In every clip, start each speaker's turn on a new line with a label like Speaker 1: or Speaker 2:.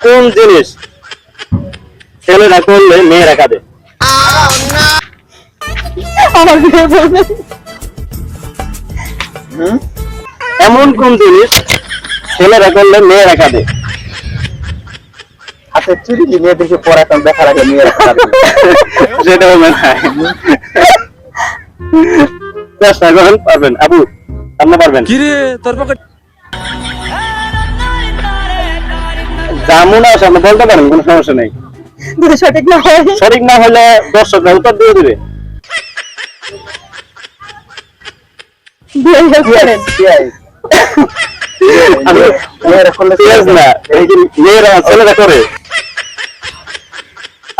Speaker 1: কোন জিনিস ছেলেরা করলে মেয়েরা কাঁদে
Speaker 2: আমার বিয়ে বলবে।
Speaker 1: এমন কোন জিনিস ছেলেরা করলে মেয়েরা কাঁদে
Speaker 3: হাতের চুরি কি মেয়েদেরকে পড়াতাম দেখার আগে মেয়েরা খারাপ
Speaker 1: সেটা হবে না। চেষ্টা করেন পারবেন আপু আপনি পারবেন?
Speaker 4: কিরে তোর পকেট
Speaker 1: আছে আপনি বলতে পারেন কোনো সমস্যা নেই।
Speaker 2: যদি সঠিক না হয়?
Speaker 1: সঠিক না হলে দর্শকরা উত্তর দিয়ে দিবে।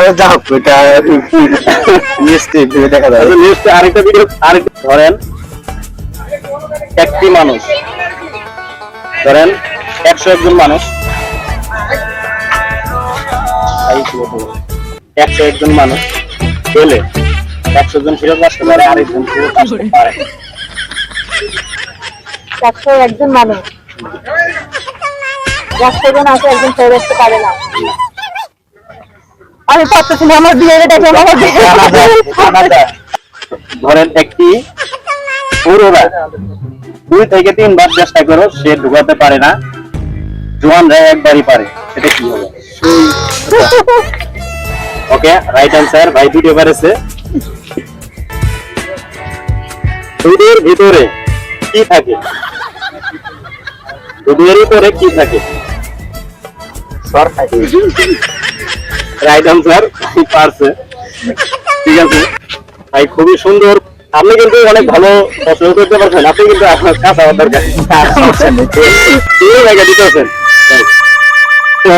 Speaker 1: আচ্ছা, next আরেকটা ভিডিও আরেকটা ধরেন একটি মানুষ। ধরেন একশো একজন মানুষ। একশো একজন মানুষ পেলে একশো জন ফেরত আসতে পারে আরেকজন ফেরত আসতে পারে
Speaker 2: একশো একজন মানুষ। একশো জন আছে একজন ফেরত আসতে পারে না। আমি পারতেছি না আমার বিয়ে দেখে আমার
Speaker 1: ধরেন একটি পুরোরা দুই থেকে তিনবার চেষ্টা করো সে ঢুকাতে পারে না। জোয়ানরা একবারই পারে সেটা কি হবে? ওকে রাইট অ্যান্সার ভাই ভিডিও পারেছে দুধের ভিতরে কি থাকে? দুধের ভিতরে কি থাকে?
Speaker 3: সর থাকে।
Speaker 1: রাইট আনসার পারছে। ঠিক আছে। ভাই খুবই সুন্দর। আপনি কিন্তু অনেক ভালো প্রশ্ন করতে পারছেন। আপনি কিন্তু আপনার কাছে আমার দরকার দিতেছেন তো